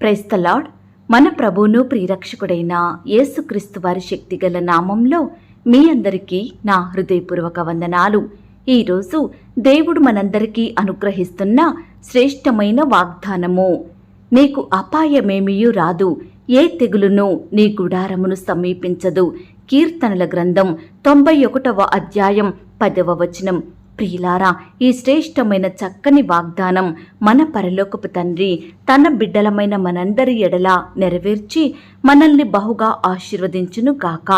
క్రైస్తలాడ్ మన ప్రభువును ప్రియరక్షకుడైన యేసుక్రీస్తు వారి శక్తిగల నామంలో మీ అందరికీ నా హృదయపూర్వక వందనాలు. ఈరోజు దేవుడు మనందరికీ అనుగ్రహిస్తున్న శ్రేష్టమైన వాగ్దానము. నీకు అపాయమేమియూ రాదు ఏ తెగులును నీ గుడారమును సమీపించదు. కీర్తనల గ్రంథం తొంభై ఒకటవ అధ్యాయం పదవ వచనం. ప్రియులారా ఈ శ్రేష్టమైన చక్కని వాగ్దానం మన పరలోకపు తండ్రి తన బిడ్డలమైన మనందరి ఎడల నెరవేర్చి మనల్ని బహుగా ఆశీర్వదించును గాక.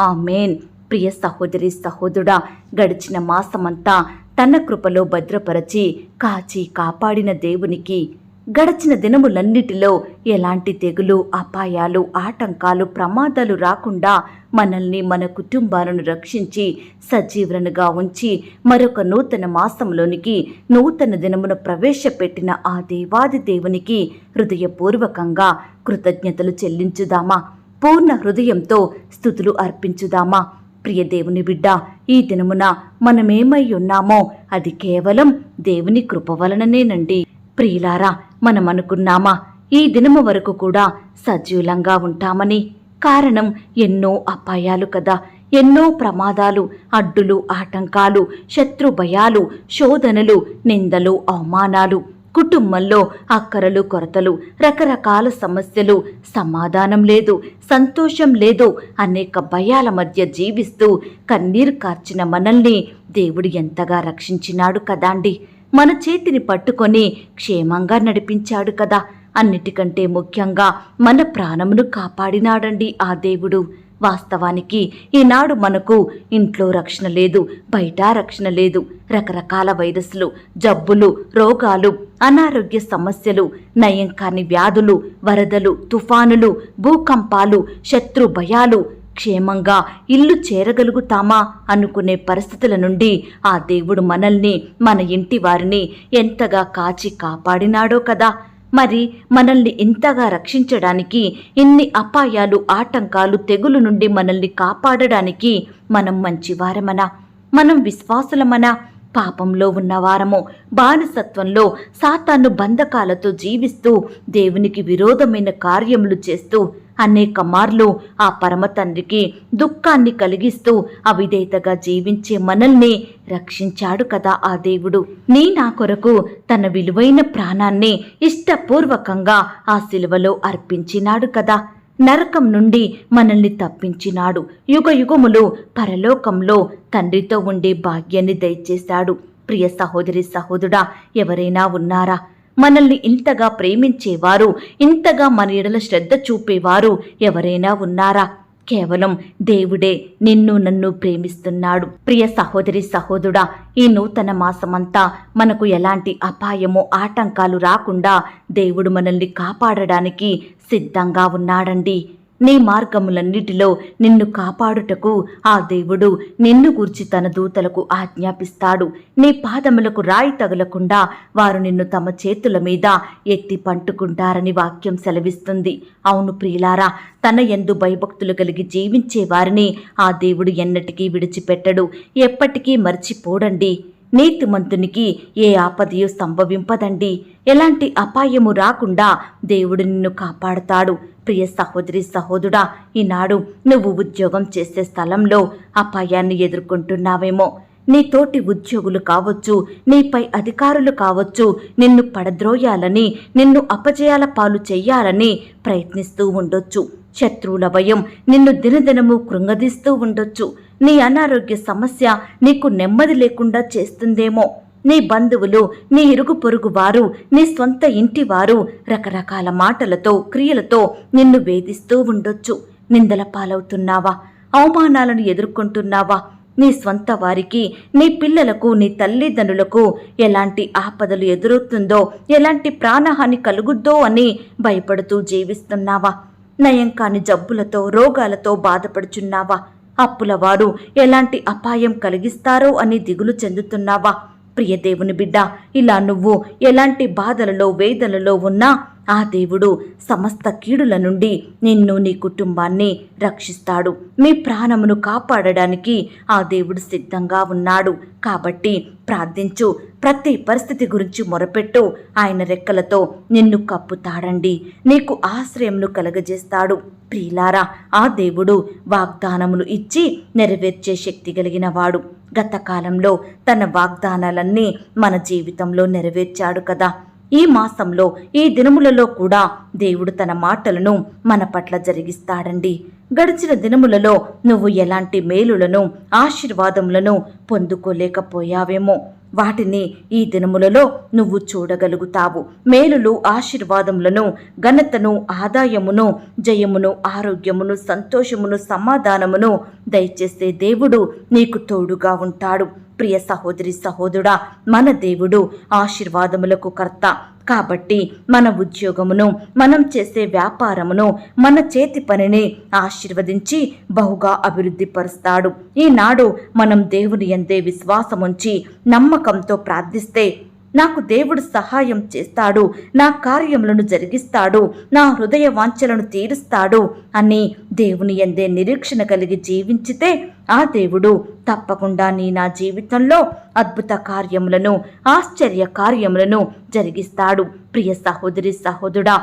ఆమెన్. ప్రియ సహోదరి సహోదరుడా గడిచిన మాసమంతా తన కృపలో భద్రపరచి కాచి కాపాడిన దేవునికి గడచిన దినములన్నిటిలో ఎలాంటి తెగులు అపాయాలు ఆటంకాలు ప్రమాదాలు రాకుండా మనల్ని మన కుటుంబాలను రక్షించి సజీవనుగా ఉంచి మరొక నూతన మాసంలోనికి నూతన దినమును ప్రవేశపెట్టిన ఆ దేవాది దేవునికి హృదయపూర్వకంగా కృతజ్ఞతలు చెల్లించుదామా? పూర్ణ హృదయంతో స్థుతులు అర్పించుదామా? ప్రియ దేవుని బిడ్డ ఈ దినమున మనమేమై ఉన్నామో అది కేవలం దేవుని కృప వలననేనండి. ప్రియులారా మనం అనుకున్నామా ఈ దినము వరకు కూడా సజీవులంగా ఉంటామని. కారణం ఎన్నో అపాయాలు కదా. ఎన్నో ప్రమాదాలు అడ్డులు ఆటంకాలు శత్రు భయాలు శోధనలు నిందలు అవమానాలు కుటుంబంలో అక్కరలు కొరతలు రకరకాల సమస్యలు సమాధానం లేదు సంతోషం లేదు అనేక భయాల మధ్య జీవిస్తూ కన్నీరు కార్చిన మనల్ని దేవుడు ఎంతగా రక్షించినాడు కదాండి. మన చేతిని పట్టుకొని క్షేమంగా నడిపించాడు కదా. అన్నిటికంటే ముఖ్యంగా మన ప్రాణమును కాపాడినాడండి ఆ దేవుడు. వాస్తవానికి ఈనాడు మనకు ఇంట్లో రక్షణ లేదు బయట రక్షణ లేదు. రకరకాల వైరస్లు జబ్బులు రోగాలు అనారోగ్య సమస్యలు నయం కాని వ్యాధులు వరదలు తుఫానులు భూకంపాలు శత్రు భయాలు క్షేమంగా ఇల్లు చేరగలుగుతామా అనుకునే పరిస్థితుల నుండి ఆ దేవుడు మనల్ని మన ఇంటి వారిని ఎంతగా కాచి కాపాడినాడో కదా. మరి మనల్ని ఇంతగా రక్షించడానికి ఇన్ని అపాయాలు ఆటంకాలు తెగులు నుండి మనల్ని కాపాడడానికి మనం మంచివారమనా? మనం విశ్వాసులమనా? పాపంలో ఉన్నవారము బానిసత్వంలో సాతాను బంధకాలతో జీవిస్తూ దేవునికి విరోధమైన కార్యములు చేస్తూ అనేక మార్లు ఆ పరమ తండ్రికి దుఃఖాన్ని కలిగిస్తూ అవిధేయతగా జీవించే మనల్ని రక్షించాడు కదా ఆ దేవుడు. నీ నా కొరకు తన విలువైన ప్రాణాన్ని ఇష్టపూర్వకంగా ఆ శిలువలో అర్పించినాడు కదా. నరకం నుండి మనల్ని తప్పించినాడు. యుగ యుగములు పరలోకంలో తండ్రితో ఉండే భాగ్యాన్ని దయచేశాడు. ప్రియ సహోదరి సహోదరుడా ఎవరైనా ఉన్నారా? మనల్ని ఇంతగా ప్రేమించేవారు ఇంతగా మన ఎడల శ్రద్ధ చూపేవారు ఎవరైనా ఉన్నారా? కేవలం దేవుడే నిన్ను నన్ను ప్రేమిస్తున్నాడు. ప్రియ సహోదరి సహోదరుడా ఈ నూతన మాసమంతా మనకు ఎలాంటి అపాయమో ఆటంకాలు రాకుండా దేవుడు మనల్ని కాపాడడానికి సిద్ధంగా ఉన్నాడండి. నీ మార్గములన్నిటిలో నిన్ను కాపాడుటకు ఆ దేవుడు నిన్ను గూర్చి తన దూతలకు ఆజ్ఞాపిస్తాడు. నీ పాదములకు రాయి తగలకుండా వారు నిన్ను తమ చేతుల మీద ఎత్తి పంటుకుంటారని వాక్యం సెలవిస్తుంది. అవును ప్రియులారా తన ఎందు భయభక్తులు కలిగి జీవించే వారిని ఆ దేవుడు ఎన్నటికీ విడిచిపెట్టడు. ఎప్పటికీ మర్చిపోడండి. నీతిమంతునికి ఏ ఆపదయు సంభవింపదండి. ఎలాంటి అపాయము రాకుండా దేవుడు నిన్ను కాపాడతాడు. ప్రియ సహోదరి సహోదరుడా ఈనాడు నువ్వు ఉద్యోగం చేసే స్థలంలో అపాయాన్ని ఎదుర్కొంటున్నావేమో. నీ తోటి ఉద్యోగులు కావచ్చు నీపై అధికారులు కావచ్చు నిన్ను పడద్రోయాలని నిన్ను అపజయాల పాలు చెయ్యాలని ప్రయత్నిస్తూ ఉండొచ్చు. శత్రువుల భయం నిన్ను దినదినము కృంగదీస్తూ ఉండొచ్చు. నీ అనారోగ్య సమస్య నీకు నెమ్మది లేకుండా చేస్తుందేమో. నీ బంధువులు నీ ఇరుగు పొరుగు వారు నీ స్వంత ఇంటి వారు రకరకాల మాటలతో క్రియలతో నిన్ను వేధిస్తూ ఉండొచ్చు. నిందల పాలవుతున్నావా? అవమానాలను ఎదుర్కొంటున్నావా? నీ స్వంత వారికి నీ పిల్లలకు నీ తల్లిదండ్రులకు ఎలాంటి ఆపదలు ఎదురవుతుందో ఎలాంటి ప్రాణహాని కలుగుద్దో అని భయపడుతూ జీవిస్తున్నావా? నయం కాని జబ్బులతో రోగాలతో బాధపడుచున్నావా? అప్పులవారు ఎలాంటి అపాయం కలిగిస్తారో అని దిగులు చెందుతున్నావా? ప్రియదేవుని బిడ్డ ఇలా నువ్వు ఎలాంటి బాధలలో వేదనలో ఉన్నా ఆ దేవుడు సమస్త కీడుల నుండి నిన్ను నీ కుటుంబాన్ని రక్షిస్తాడు. మీ ప్రాణమును కాపాడడానికి ఆ దేవుడు సిద్ధంగా ఉన్నాడు. కాబట్టి ప్రార్థించు. ప్రతి పరిస్థితి గురించి మొరపెట్టు. ఆయన రెక్కలతో నిన్ను కప్పుతాడండి. నీకు ఆశ్రయమును కలగజేస్తాడు. ప్రియులారా ఆ దేవుడు వాగ్దానములు ఇచ్చి నెరవేర్చే శక్తి కలిగినవాడు గతకాలంలో తన వాగ్దానాలన్నీ మన జీవితంలో నెరవేర్చాడు కదా. ఈ మాసంలో ఈ దినములలో కూడా దేవుడు తన మాటలను మన పట్ల జరిగిస్తాడండి. గడిచిన దినములలో నువ్వు ఎలాంటి మేలులను ఆశీర్వాదములను పొందుకోలేకపోయావేమో. వాటిని ఈ దినములలో నువ్వు చూడగలుగుతావు. మేలులు ఆశీర్వాదములను ఘనతను ఆదాయమును జయమును ఆరోగ్యమును సంతోషమును సమాధానమును దయచేసే దేవుడు నీకు తోడుగా ఉంటాడు. ప్రియ సహోదరి సహోదరుడా మన దేవుడు ఆశీర్వాదములకు కర్త. కాబట్టి మన ఉద్యోగమును మనం చేసే వ్యాపారమును మన చేతి పనిని ఆశీర్వదించి బహుగా అభివృద్ధి పరుస్తాడు. ఈనాడు మనం దేవుని ఎందే విశ్వాసముంచి నమ్మకంతో ప్రార్థిస్తే నాకు దేవుడు సహాయం చేస్తాడు నా కార్యములను జరిగిస్తాడు నా హృదయ వాంఛలను తీరుస్తాడు అని దేవుని ఎందే నిరీక్షణ కలిగి జీవించితే ఆ దేవుడు తప్పకుండా నీ నా జీవితంలో అద్భుత కార్యములను ఆశ్చర్య కార్యములను జరిగిస్తాడు. ప్రియ సహోదరి సహోదరుడా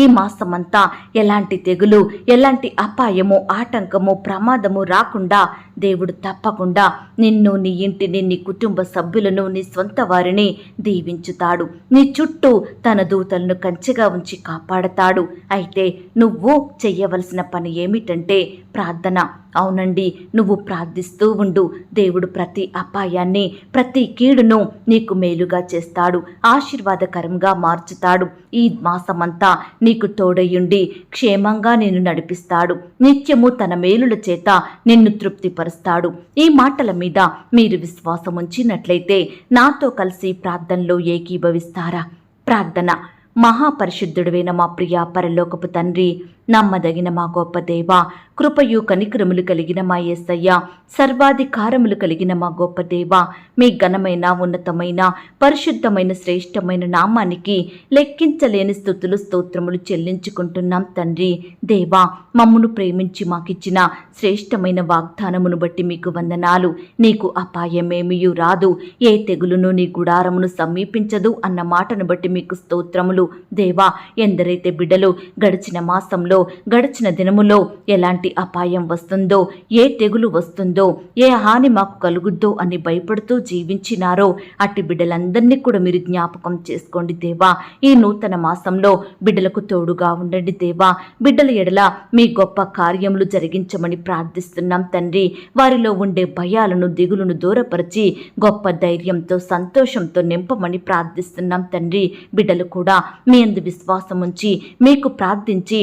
ఈ మాసమంతా ఎలాంటి తెగులు ఎలాంటి అపాయము ఆటంకము ప్రమాదము రాకుండా దేవుడు తప్పకుండా నిన్ను నీ ఇంటిని నీ కుటుంబ సభ్యులను నీ సొంత వారిని దీవించుతాడు. నీ చుట్టూ తన దూతలను కంచెగా ఉంచి కాపాడతాడు. అయితే నువ్వు చెయ్యవలసిన పని ఏమిటంటే ప్రార్థన. అవునండి నువ్వు ప్రార్థిస్తూ ఉండు. దేవుడు ప్రతి అపాయాన్ని ప్రతి కీడును నీకు మేలుగా చేస్తాడు. ఆశీర్వాదకరంగా మార్చుతాడు. ఈ మాసమంతా నీకు తోడయుండి క్షేమంగా నిన్ను నడిపిస్తాడు. నిత్యము తన మేలుల చేత నిన్ను తృప్తిపరుస్తాడు. ఈ మాటల మీద మీరు విశ్వాసం ఉంచినట్లయితే నాతో కలిసి ప్రార్థనలో ఏకీభవిస్తారా? ప్రార్థన. మహాపరిశుద్ధుడువైన మా ప్రియ పరలోకపు తండ్రి నమ్మదగిన మా గొప్ప దేవ కృపయు కనిక్రములు కలిగిన మా యేసయ్య సర్వాధికారములు కలిగిన మా గొప్ప దేవ మీ ఘనమైన ఉన్నతమైన పరిశుద్ధమైన శ్రేష్టమైన నామానికి లెక్కించలేని స్థుతులు స్తోత్రములు చెల్లించుకుంటున్నాం తండ్రి. దేవా మమ్మును ప్రేమించి మాకిచ్చిన శ్రేష్టమైన వాగ్దానమును బట్టి మీకు వందనాలు. నీకు అపాయమేమియు రాదు. ఏ తెగులును నీ గుడారమును సమీపించదు అన్న మాటను బట్టి మీకు స్తోత్రములు. దేవా ఎందరైతే బిడ్డలు గడిచిన మాసంలో గడిచిన దినములో ఎలాంటి అపాయం వస్తుందో ఏ తెగులు వస్తుందో ఏ హాని మాకు కలుగుద్దో అని భయపడుతూ జీవించినారో అట్టి బిడ్డలందరినీ కూడా మీరు జ్ఞాపకం చేసుకోండి దేవా. ఈ నూతన మాసంలో బిడ్డలకు తోడుగా ఉండండి దేవా. బిడ్డల ఎడల మీ గొప్ప కార్యములు జరిగించమని ప్రార్థిస్తున్నాం తండ్రి. వారిలో ఉండే భయాలను దిగులును దూరపరిచి గొప్ప ధైర్యంతో సంతోషంతో నింపమని ప్రార్థిస్తున్నాం తండ్రి. బిడ్డలు కూడా మీ అందు విశ్వాసం ఉంచి మీకు ప్రార్థించి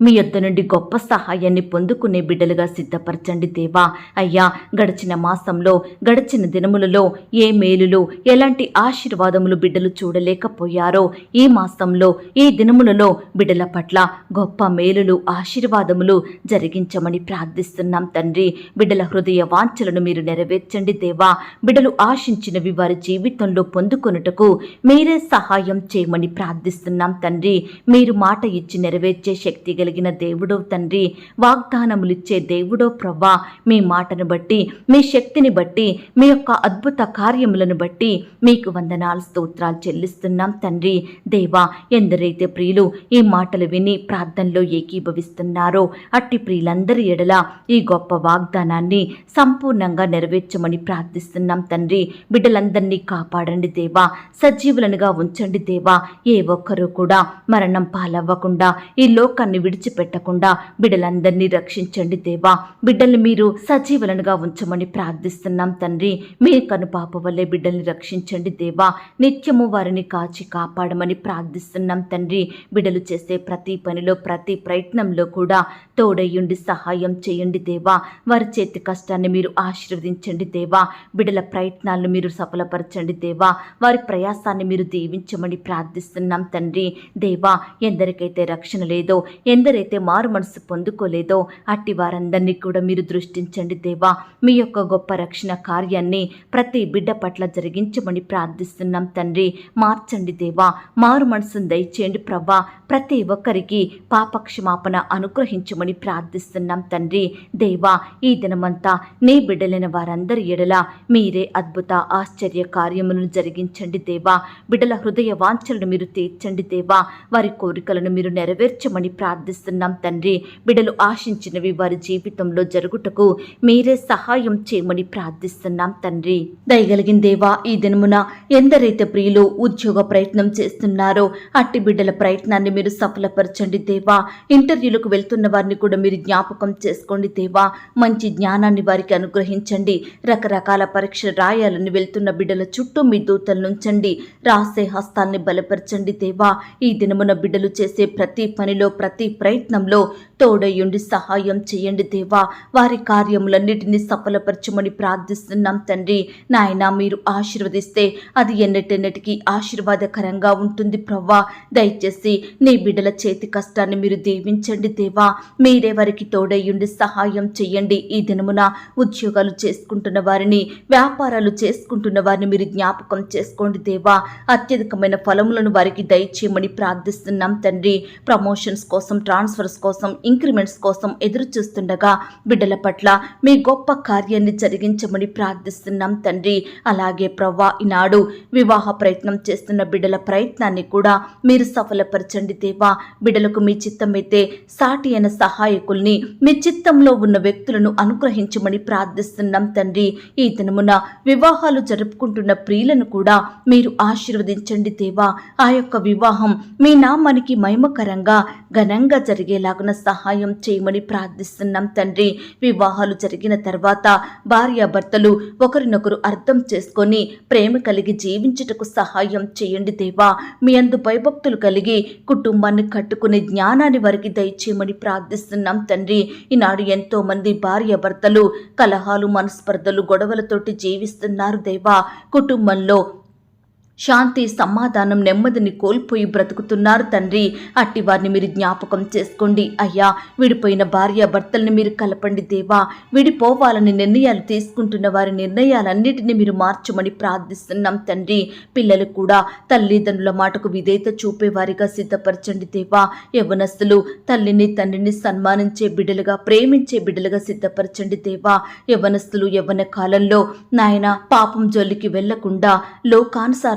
మీ యొద్ద నుండి గొప్ప సహాయాన్ని పొందుకునే బిడ్డలుగా సిద్ధపరచండి దేవా. అయ్యా గడిచిన మాసంలో గడిచిన దినములలో ఏ మేలులు ఎలాంటి ఆశీర్వాదములు బిడ్డలు చూడలేకపోయారో ఈ మాసంలో ఈ దినములలో బిడ్డల పట్ల గొప్ప మేలులు ఆశీర్వాదములు జరిగించమని ప్రార్థిస్తున్నాం తండ్రి. బిడ్డల హృదయ వాంఛలను మీరు నెరవేర్చండి దేవా. బిడ్డలు ఆశించినవి వారి జీవితంలో పొందుకొనుటకు మీరే సహాయం చేయమని ప్రార్థిస్తున్నాం తండ్రి. మీరు మాట ఇచ్చి నెరవేర్చే శక్తిగా కలిగిన దేవుడో తండ్రి వాగ్దానములిచ్చే దేవుడో ప్రవ్వా మీ మాటను బట్టి మీ శక్తిని బట్టి మీ యొక్క అద్భుత కార్యములను బట్టి మీకు వందనాలు స్తోత్రాలు చెల్లిస్తున్నాం తండ్రి. దేవా ఎందరైతే ప్రియులు ఈ మాటలు విని ప్రార్థనలో ఏకీభవిస్తున్నారో అట్టి ప్రియులందరి ఎడల ఈ గొప్ప వాగ్దానాన్ని సంపూర్ణంగా నెరవేర్చమని ప్రార్థిస్తున్నాం తండ్రి. బిడ్డలందరినీ కాపాడండి దేవా సజీవులనుగా ఉంచండి దేవా. ఏ ఒక్కరూ కూడా మరణం పాలవ్వకుండా ఈ లోకాన్ని విడిచిపెట్టకుండా బిడ్డలందరినీ రక్షించండి దేవా. బిడ్డల్ని మీరు సజీవులనుగా ఉంచమని ప్రార్థిస్తున్నాం తండ్రి. మీ కనుపాప వల్లే బిడ్డల్ని రక్షించండి దేవా. నిత్యము వారిని కాచి కాపాడమని ప్రార్థిస్తున్నాం తండ్రి. బిడ్డలు చేసే ప్రతి పనిలో ప్రతి ప్రయత్నంలో కూడా తోడయ్యుండి సహాయం చేయండి దేవా. వారి చేతి కష్టాన్ని మీరు ఆశీర్వదించండి దేవా. బిడ్డల ప్రయత్నాలను మీరు సఫలపరచండి దేవా. వారి ప్రయాసాన్ని మీరు దీవించమని ప్రార్థిస్తున్నాం తండ్రి. దేవా ఎందరికైతే రక్షణ లేదో ఎందరైతే మారు మనసు పొందుకోలేదో అట్టి వారందరినీ కూడా మీరు దృష్టించండి దేవా. మీ యొక్క గొప్ప రక్షణ కార్యాన్ని ప్రతి బిడ్డ పట్ల జరిగించమని ప్రార్థిస్తున్నాం తండ్రి. మార్చండి దేవా. మారు మనసును దయచేయండి ప్రభా ప్రతి ఒక్కరికి పాపక్షమాపణ అనుగ్రహించమని ప్రార్థిస్తున్నాం తండ్రి. దేవా ఈ దినమంతా నీ బిడ్డలైన వారందరి ఎడల మీరే అద్భుత ఆశ్చర్య కార్యములను జరిగించండి దేవా. బిడ్డల హృదయ వాంఛలను మీరు తీర్చండి దేవా. వారి కోరికలను మీరు నెరవేర్చమని ప్రార్థి ప్రార్థిస్తున్నాం తండ్రి. బిడ్డలు ఆశించినవి వారి జీవితంలో జరుగుటకు మీరే సహాయం చేయమని ప్రార్థిస్తున్నాం తండ్రి. దయగలిగిన దేవా ఈ దినమున ఎందరైతే ప్రియులు ఉద్యోగ ప్రయత్నం చేస్తున్నారో అట్టి బిడ్డల ప్రయత్నాన్ని మీరు సఫలపరచండి దేవా. ఇంటర్వ్యూలకు వెళ్తున్న వారిని కూడా మీరు జ్ఞాపకం చేసుకోండి దేవా. మంచి జ్ఞానాన్ని వారికి అనుగ్రహించండి. రకరకాల పరీక్షలు రాయాలని వెళ్తున్న బిడ్డల చుట్టూ మీ దూతలు ఉంచండి రాసే హస్తాల్ని బలపరచండి దేవా. ఈ దినమున బిడ్డలు చేసే ప్రతి పనిలో ప్రతి ప్రయత్నంలో తోడయుండి సహాయం చేయండి దేవా. వారి కార్యములన్నిటినీ సఫలపరచమని ప్రార్థిస్తున్నాం తండ్రి. నాయన మీరు ఆశీర్వదిస్తే అది ఎన్నటెన్నటికీ ఆశీర్వాదకరంగా ఉంటుంది ప్రవ్వా. దయచేసి నీ బిడ్డల చేతి కష్టాన్ని మీరు దీవించండి దేవా. మీరే వారికి తోడయ్యుండి సహాయం చేయండి. ఈ దినమున ఉద్యోగాలు చేసుకుంటున్న వారిని వ్యాపారాలు చేసుకుంటున్న వారిని మీరు జ్ఞాపకం చేసుకోండి దేవా. అత్యధికమైన ఫలములను వారికి దయచేయమని ప్రార్థిస్తున్నాం తండ్రి. ప్రమోషన్స్ కోసం ట్రాన్స్ఫర్స్ కోసం ఇంక్రిమెంట్స్ కోసం ఎదురు చూస్తుండగా బిడ్డల పట్ల మీ గొప్ప కార్యాన్ని జరిగించమని ప్రార్థిస్తున్నాం తండ్రి. అలాగే ప్రవ్వా ఈనాడు వివాహ ప్రయత్నం చేస్తున్న బిడ్డల ప్రయత్నాన్ని కూడా మీరు సఫలపరచండి దేవా. బిడ్డలకు మీ చిత్తమైతే సాటి అయిన సహాయకుల్ని మీ చిత్తంలో ఉన్న వ్యక్తులను అనుగ్రహించమని ప్రార్థిస్తున్నాం తండ్రి. ఈ దినమున వివాహాలు జరుపుకుంటున్న ప్రియులను కూడా మీరు ఆశీర్వదించండి దేవా. ఆ యొక్క వివాహం మీ నామానికి మహిమకరంగా ఘనంగా జరిగేలాగున సహాయం చేయమని ప్రార్థిస్తున్నాం తండ్రి. వివాహాలు జరిగిన తర్వాత భార్యాభర్తలు ఒకరినొకరు అర్థం చేసుకొని ప్రేమ కలిగి జీవించుటకు సహాయం చేయండి దేవా. మీ అందు భయభక్తులు కలిగి కుటుంబాన్ని కట్టుకునే జ్ఞానాన్ని వారికి దయచేయమని ప్రార్థిస్తున్నాం తండ్రి. ఈనాడు ఎంతో మంది భార్యాభర్తలు కలహాలు మనస్పర్ధలు గొడవలతోటి జీవిస్తున్నారు దేవా. కుటుంబంలో శాంతి సమాధానం నెమ్మదిని కోల్పోయి బ్రతుకుతున్నారు తండ్రి. అట్టి వారిని మీరు జ్ఞాపకం చేసుకోండి. అయ్యా విడిపోయిన భార్య భర్తల్ని మీరు కలపండి దేవా. విడిపోవాలని నిర్ణయాలు తీసుకుంటున్న వారి నిర్ణయాలన్నిటిని మీరు మార్చమని ప్రార్థిస్తున్నాం తండ్రి. పిల్లలు కూడా తల్లిదండ్రుల మాటకు విధేయత చూపేవారిగా సిద్ధపరచండి దేవా. యవనస్తులు తల్లిని తండ్రిని సన్మానించే బిడ్డలుగా ప్రేమించే బిడ్డలుగా సిద్ధపరచండి దేవా. యవనస్తులు యవ్వన కాలంలో నాయన పాపం జోలికి వెళ్ళకుండా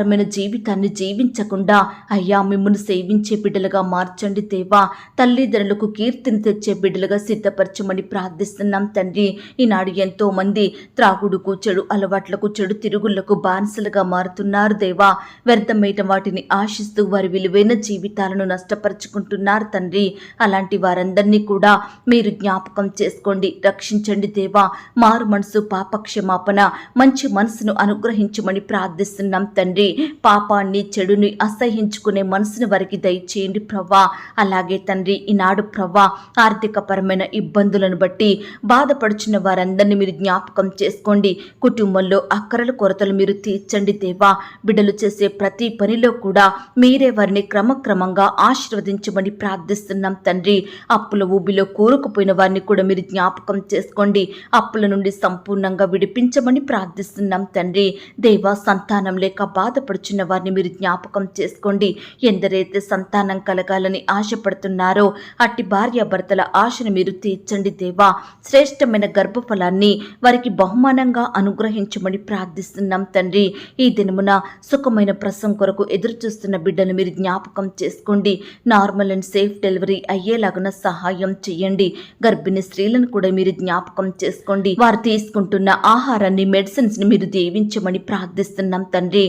లోకానుసారమైన జీవితాన్ని జీవించకుండా అయ్యా మిమ్మల్ని సేవించే బిడ్డలుగా మార్చండి దేవా. తల్లిదండ్రులకు కీర్తిని తెచ్చే బిడ్డలుగా సిద్ధపరచమని ప్రార్థిస్తున్నాం తండ్రి. ఈనాడు ఎంతో మంది త్రాగుడుకు చెడు అలవాట్లకు చెడు తిరుగుళ్ళకు బానిసలుగా మారుతున్నారు దేవా. వ్యర్థమైన వాటిని ఆశిస్తూ వారి విలువైన జీవితాలను నష్టపరుచుకుంటున్నారు తండ్రి. అలాంటి వారందరినీ కూడా మీరు జ్ఞాపకం చేసుకోండి రక్షించండి దేవా. మారు మనసు పాపక్షమాపణ మంచి మనసును అనుగ్రహించమని ప్రార్థిస్తున్నాం తండ్రి. పాపాన్ని చెడుని అసహించుకునే మనసుని వారికి దయచేయండి ప్రవ్వా. అలాగే తండ్రి ఈనాడు ప్రవ్వా ఆర్థికపరమైన ఇబ్బందులను బట్టి బాధపడుచున్న వారందరినీ మీరు జ్ఞాపకం చేసుకోండి. కుటుంబంలో అక్కరల కొరతలు మీరు తీర్చండి దేవా. బిడ్డలు చేసే ప్రతి పనిలో కూడా మీరే వారిని క్రమక్రమంగా ఆశీర్వదించమని ప్రార్థిస్తున్నాం తండ్రి. అప్పుల ఊబిలో కోరుకుపోయిన వారిని కూడా మీరు జ్ఞాపకం చేసుకోండి. అప్పుల నుండి సంపూర్ణంగా విడిపించమని ప్రార్థిస్తున్నాం తండ్రి. దేవా సంతానం లేక బాధపడుచున్న వారిని మీరు జ్ఞాపకం చేసుకోండి. ఎందరైతే సంతానం కలగాలని ఆశపడుతున్నారో అట్టి భార్యాభర్తల ఆశను మీరు తీర్చండి దేవా. శ్రేష్టమైన గర్భఫలాన్ని వారికి బహుమానంగా అనుగ్రహించమని ప్రార్థిస్తున్నాం తండ్రి. ఈ దినమున సుఖమైన ప్రసవం కొరకు ఎదురుచూస్తున్న బిడ్డను మీరు జ్ఞాపకం చేసుకోండి. నార్మల్ అండ్ సేఫ్ డెలివరీ అయ్యేలాగున సహాయం చేయండి. గర్భిణీ స్త్రీలను కూడా మీరు జ్ఞాపకం చేసుకోండి. వారు తీసుకుంటున్న ఆహారాన్ని మెడిసిన్స్ని మీరు దీవించమని ప్రార్థిస్తున్నాం తండ్రి.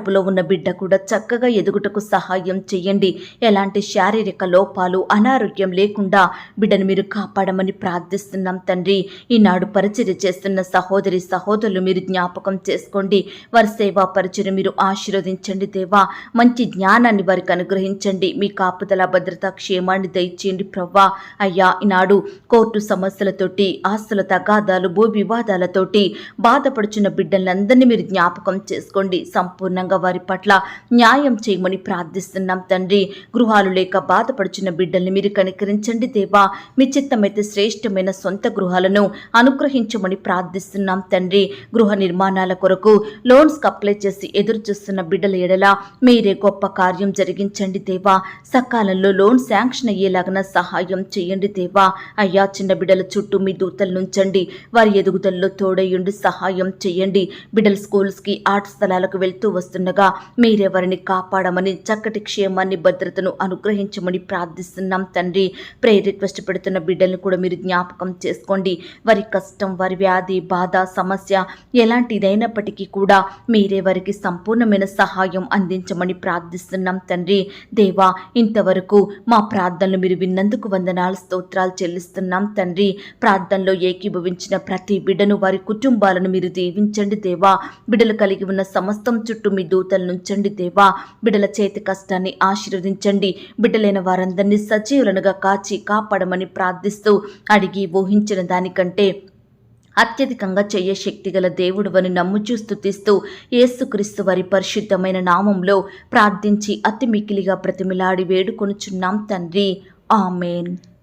కడుపులో ఉన్న బిడ్డ కూడా చక్కగా ఎదుగుటకు సహాయం చేయండి. ఎలాంటి శారీరక లోపాలు అనారోగ్యం లేకుండా బిడ్డను మీరు కాపాడమని ప్రార్థిస్తున్నాం తండ్రి. ఈనాడు పరిచర్య చేస్తున్న సహోదరి సహోదరులు మీరు జ్ఞాపకం చేసుకోండి. వారి సేవా పరిచయం మీరు ఆశీర్వదించండి దేవా. మంచి జ్ఞానాన్ని వారికి అనుగ్రహించండి. మీ కాపుదల భద్రత క్షేమాన్ని దయచేయండి ప్రవ్వా. అయ్యా ఈనాడు కోర్టు సమస్యలతోటి ఆస్తుల తగాదాలు భూ వివాదాలతోటి బాధపడుచున్న బిడ్డలందరినీ మీరు జ్ఞాపకం చేసుకోండి. సంపూర్ణంగా విధంగా వారి పట్ల న్యాయం చేయమని ప్రార్థిస్తున్నాం తండ్రి. గృహాలు లేక బాధపడుచున్న బిడ్డల్ని మీరు కనికరించండి దేవా. మీ చిత్తమైతే శ్రేష్టమైన సొంత గృహాలను అనుగ్రహించమని ప్రార్థిస్తున్నాం తండ్రి. గృహ నిర్మాణాల కొరకు లోన్స్ అప్లై చేసి ఎదురు చూస్తున్న బిడ్డల ఎడల మీరే గొప్ప కార్యం జరిగించండి దేవా. సకాలంలో లోన్ శాంక్షన్ అయ్యేలాగా సహాయం చేయండి దేవా. అయ్యా చిన్న బిడ్డల చుట్టూ మీ దూతలు నుంచండి వారి ఎదుగుదలలో తోడయ్యుండి సహాయం చేయండి. బిడ్డల స్కూల్స్కి ఆర్ట్ స్థలాలకు వెళ్తూ వస్తున్న చేస్తుండగా మీరెవరిని కాపాడమని చక్కటి క్షేమాన్ని భద్రతను అనుగ్రహించమని ప్రార్థిస్తున్నాం తండ్రి. ప్రేయర్ రిక్వెస్ట్ పెడుతున్న బిడ్డలను కూడా మీరు జ్ఞాపకం చేసుకోండి. వారి కష్టం వారి వ్యాధి బాధ సమస్య ఎలాంటిదైనప్పటికీ కూడా మీరే వారికి సంపూర్ణమైన సహాయం అందించమని ప్రార్థిస్తున్నాం తండ్రి. దేవా ఇంతవరకు మా ప్రార్థనలు మీరు విన్నందుకు వందనాలు స్తోత్రాలు చెల్లిస్తున్నాం తండ్రి. ప్రార్థనలో ఏకీభవించిన ప్రతి బిడ్డను వారి కుటుంబాలను మీరు దీవించండి దేవా. బిడ్డలు కలిగి ఉన్న సమస్తం చుట్టూ మీ దూతలు నుంచండి దేవా బిడ్డల చేతి కష్టాన్ని ఆశీర్వదించండి. బిడ్డలైన వారందరినీ సజీవులనుగా కాచి కాపాడమని ప్రార్థిస్తూ అడిగి ఊహించిన దానికంటే అత్యధికంగా చెయ్య శక్తి గల దేవుడువని నమ్ముచూ స్థుతిస్తూ యేసుక్రీస్తు వారి పరిశుద్ధమైన నామంలో ప్రార్థించి అతి మికిలిగా ప్రతిమిలాడి వేడుకొనుచున్నాం తండ్రి. ఆమెన్.